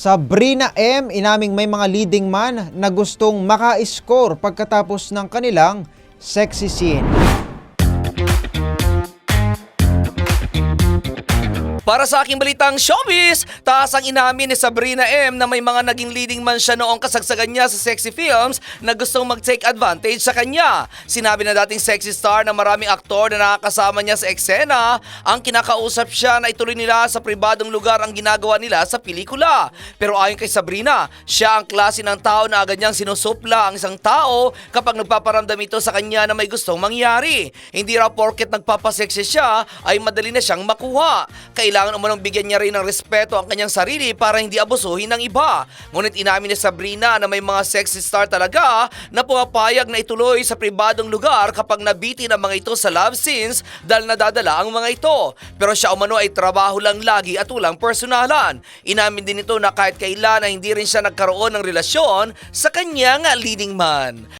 Sabrina M, inaming may mga leading man na gustong maka-score pagkatapos ng kanilang sexy scene. Para sa aking balitang showbiz, taas ang inamin ni Sabrina M na may mga naging leading man siya noong kasagsagan niya sa sexy films na gustong mag-take advantage sa kanya. Sinabi na dating sexy star na maraming aktor na nakakasama niya sa eksena ang kinakausap siya na ituloy nila sa pribadong lugar ang ginagawa nila sa pelikula. Pero ayon kay Sabrina, siya ang klase ng tao na agad niyang sinusupla ang isang tao kapag nagpaparamdam ito sa kanya na may gustong mangyari. Hindi raw porket nagpapasexy siya ay madali na siyang makuha. Kailangan umanong bigyan niya rin ng respeto ang kanyang sarili para hindi abusuhin ng iba. Ngunit inamin ni Sabrina na may mga sexy star talaga na pumapayag na ituloy sa pribadong lugar kapag nabiti ng mga ito sa love scenes dahil nadadala ang mga ito. Pero siya umano ay trabaho lang lagi at walang personalan. Inamin din ito na kahit kailan na hindi rin siya nagkaroon ng relasyon sa kanyang leading man.